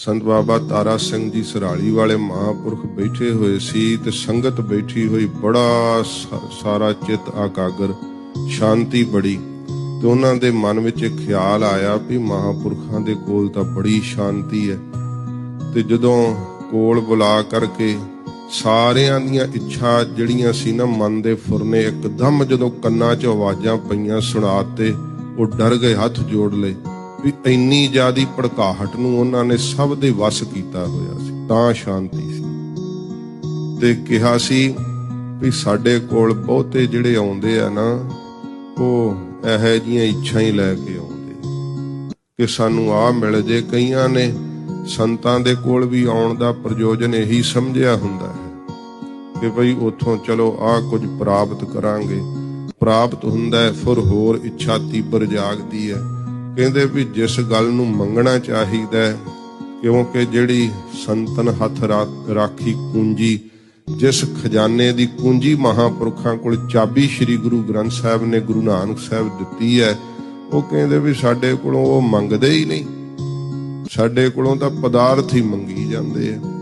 ਸੰਤ ਬਾਬਾ ਤਾਰਾ ਸਿੰਘ ਜੀ ਸਰਾਲੀ ਵਾਲੇ ਮਹਾਪੁਰਖ ਬੈਠੇ ਹੋਏ ਸੀ ਤੇ ਸੰਗਤ ਬੈਠੀ ਹੋਈ ਬੜਾ ਸਾਰਾ ਚਿੱਤ ਆਕਾਗਰ ਸ਼ਾਂਤੀ ਬੜੀ ਤੇ ਉਹਨਾਂ ਦੇ ਮਨ ਵਿੱਚ ਇੱਕ ਖਿਆਲ ਆਇਆ ਵੀ ਮਹਾਪੁਰਖਾਂ ਦੇ ਕੋਲ ਤਾਂ ਬੜੀ ਸ਼ਾਂਤੀ ਹੈ। ਤੇ ਜਦੋਂ ਕੋਲ ਬੁਲਾ ਕਰਕੇ ਸਾਰਿਆਂ ਦੀਆਂ ਇੱਛਾ ਜਿਹੜੀਆਂ ਸੀ ਨਾ ਮਨ ਦੇ ਫੁਰਨੇ ਇੱਕਦਮ ਜਦੋਂ ਕੰਨਾਂ 'ਚ ਆਵਾਜ਼ਾਂ ਪਈਆਂ ਸੁਣਾ ਤੇ ਉਹ ਡਰ ਗਏ, ਹੱਥ ਜੋੜ ਲਏ। ਵੀ ਇੰਨੀ ਜ਼ਿਆਦੀ ਭੜਕਾਹਟ ਨੂੰ ਉਹਨਾਂ ਨੇ ਸਭ ਦੇ ਵੱਸ ਕੀਤਾ ਹੋਇਆ ਸੀ, ਤਾਂ ਸ਼ਾਂਤੀ ਸੀ। ਤੇ ਕਿਹਾ ਸੀ ਵੀ ਸਾਡੇ ਕੋਲ ਬਹੁਤੇ ਜਿਹੜੇ ਆਉਂਦੇ ਆ ਨਾ, ਉਹ ਇਹੋ ਜੀਆਂ ਇੱਛਾ ਹੀ ਲੈ ਕੇ ਆਉਂਦੇ ਕਿ ਸਾਨੂੰ ਆ ਮਿਲ ਜੇ, ਕਈਆਂ ਨੇ ਸੰਤਾਂ ਦੇ ਕੋਲ ਵੀ ਆਉਣ ਦਾ ਪ੍ਰਯੋਜਨ ਇਹੀ ਸਮਝਿਆ ਹੁੰਦਾ ਹੈ ਕਿ ਭਈ ਉਥੋਂ ਚਲੋ ਆ ਕੁਝ ਪ੍ਰਾਪਤ ਕਰਾਂਗੇ। ਪ੍ਰਾਪਤ ਹੁੰਦਾ ਹੈ, ਫਿਰ ਹੋਰ ਇੱਛਾ ਤੀਬਰ ਜਾਗਦੀ ਹੈ। ਕਹਿੰਦੇ ਵੀ ਜਿਸ ਗੱਲ ਨੂੰ ਮੰਗਣਾ ਚਾਹੀਦਾ ਹੈ, ਕਿਉਂਕਿ ਜਿਹੜੀ ਸੰਤਨ ਹੱਥ ਰਾਖੀ ਕੁੰਜੀ, ਜਿਸ ਖਜ਼ਾਨੇ ਦੀ ਕੁੰਜੀ ਮਹਾਪੁਰਖਾਂ ਕੋਲ ਚਾਬੀ ਸ੍ਰੀ ਗੁਰੂ ਗ੍ਰੰਥ ਸਾਹਿਬ ਨੇ ਗੁਰੂ ਨਾਨਕ ਸਾਹਿਬ ਦਿੱਤੀ ਹੈ, ਉਹ ਕਹਿੰਦੇ ਵੀ ਸਾਡੇ ਕੋਲੋਂ ਉਹ ਮੰਗਦੇ ਹੀ ਨਹੀਂ। ਸਾਡੇ ਕੋਲੋਂ ਤਾਂ ਪਦਾਰਥ ਹੀ ਮੰਗੀ ਜਾਂਦੇ ਆ।